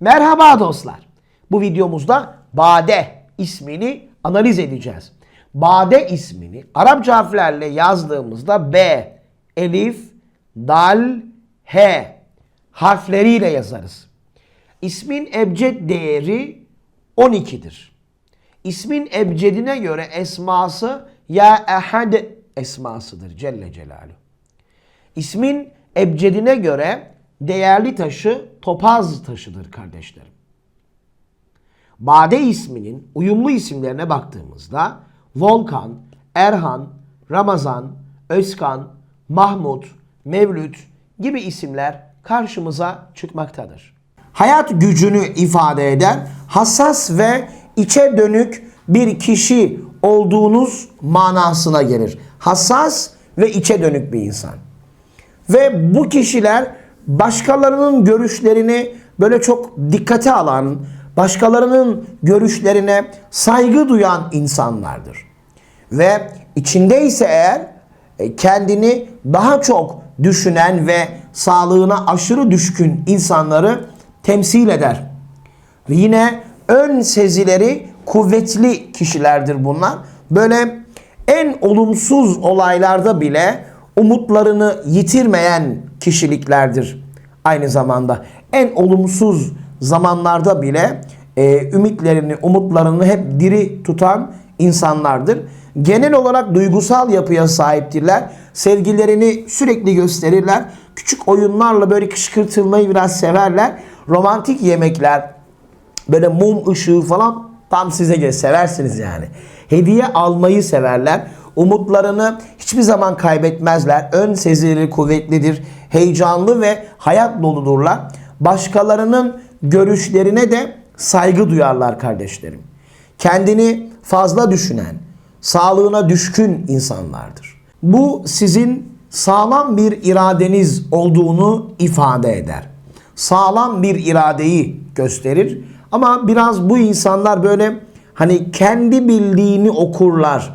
Merhaba dostlar. Bu videomuzda Bade ismini analiz edeceğiz. Bade ismini Arapça harflerle yazdığımızda B, Elif, Dal, H harfleriyle yazarız. İsmin ebced değeri 12'dir. İsmin ebcedine göre esması ya ehad esmasıdır Celle Celaluhu. İsmin ebcedine göre değerli taşı topaz taşıdır kardeşlerim. Bade isminin uyumlu isimlerine baktığımızda Volkan, Erhan, Ramazan, Özkan, Mahmut, Mevlüt gibi isimler karşımıza çıkmaktadır. Hayat gücünü ifade eden hassas ve içe dönük bir kişi olduğunuz manasına gelir. Hassas ve içe dönük bir insan. Ve bu kişiler başkalarının görüşlerini böyle çok dikkate alan, başkalarının görüşlerine saygı duyan insanlardır. Ve içindeyse eğer e, kendini daha çok düşünen ve sağlığına aşırı düşkün insanları temsil eder. Ve yine ön sezileri kuvvetli kişilerdir bunlar. Böyle en olumsuz olaylarda bile umutlarını yitirmeyen kişiliklerdir. Aynı zamanda en olumsuz zamanlarda bile e, ümitlerini, umutlarını hep diri tutan insanlardır. Genel olarak duygusal yapıya sahiptirler. Sevgilerini sürekli gösterirler. Küçük oyunlarla böyle kışkırtılmayı biraz severler. Romantik yemekler, böyle mum ışığı falan tam size göre seversiniz yani. Hediye almayı severler. Umutlarını hiçbir zaman kaybetmezler. Ön sezileri kuvvetlidir. Heyecanlı ve hayat doludurlar. Başkalarının görüşlerine de saygı duyarlar kardeşlerim. Kendini fazla düşünen, sağlığına düşkün insanlardır. Bu sizin sağlam bir iradeniz olduğunu ifade eder. Sağlam bir iradeyi gösterir. Ama biraz bu insanlar böyle hani kendi bildiğini okurlar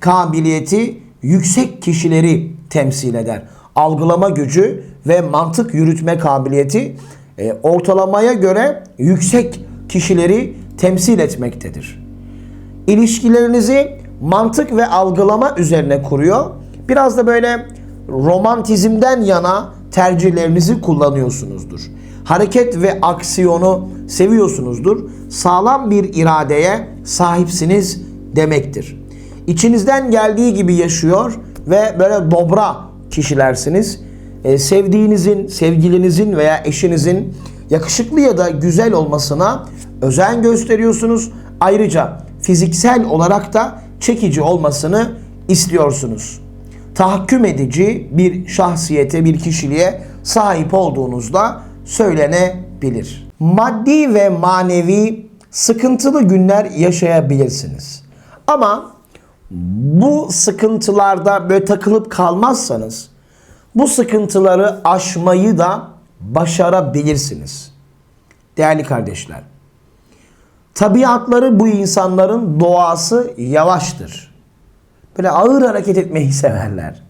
kabiliyeti yüksek kişileri temsil eder. Algılama gücü ve mantık yürütme kabiliyeti e, ortalamaya göre yüksek kişileri temsil etmektedir. İlişkilerinizi mantık ve algılama üzerine kuruyor. Biraz da böyle romantizmden yana tercihlerinizi kullanıyorsunuzdur. Hareket ve aksiyonu seviyorsunuzdur. Sağlam bir iradeye sahipsiniz demektir. İçinizden geldiği gibi yaşıyor ve böyle dobra kişilersiniz. Ee, sevdiğinizin, sevgilinizin veya eşinizin yakışıklı ya da güzel olmasına özen gösteriyorsunuz. Ayrıca fiziksel olarak da çekici olmasını istiyorsunuz. Tahakküm edici bir şahsiyete, bir kişiliğe sahip olduğunuzda söylenebilir. Maddi ve manevi sıkıntılı günler yaşayabilirsiniz. Ama bu sıkıntılarda böyle takılıp kalmazsanız bu sıkıntıları aşmayı da başarabilirsiniz. Değerli kardeşler, tabiatları bu insanların doğası yavaştır. Böyle ağır hareket etmeyi severler.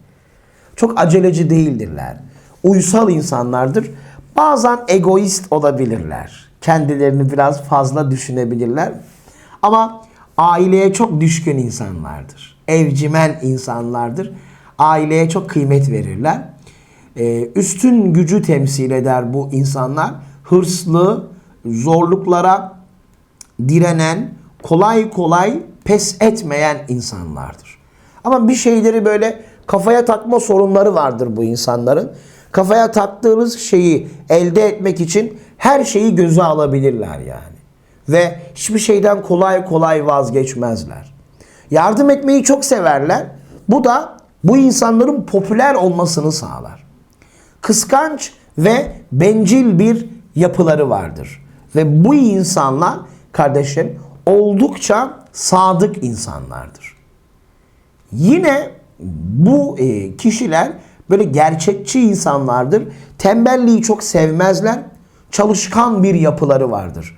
Çok aceleci değildirler. Uysal insanlardır. Bazen egoist olabilirler. Kendilerini biraz fazla düşünebilirler. Ama aileye çok düşkün insanlardır. Evcimen insanlardır. Aileye çok kıymet verirler. Ee, üstün gücü temsil eder bu insanlar. Hırslı, zorluklara direnen, kolay kolay pes etmeyen insanlardır. Ama bir şeyleri böyle kafaya takma sorunları vardır bu insanların. Kafaya taktığınız şeyi elde etmek için her şeyi göze alabilirler yani. Ve hiçbir şeyden kolay kolay vazgeçmezler. Yardım etmeyi çok severler. Bu da bu insanların popüler olmasını sağlar. Kıskanç ve bencil bir yapıları vardır. Ve bu insanlar kardeşim oldukça sadık insanlardır. Yine bu e, kişiler böyle gerçekçi insanlardır. Tembelliği çok sevmezler. Çalışkan bir yapıları vardır.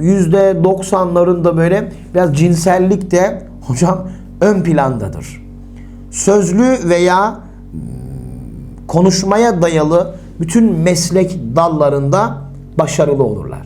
yüzde doksanlarında böyle biraz cinsellik de hocam ön plandadır. Sözlü veya hmm, konuşmaya dayalı bütün meslek dallarında başarılı olurlar.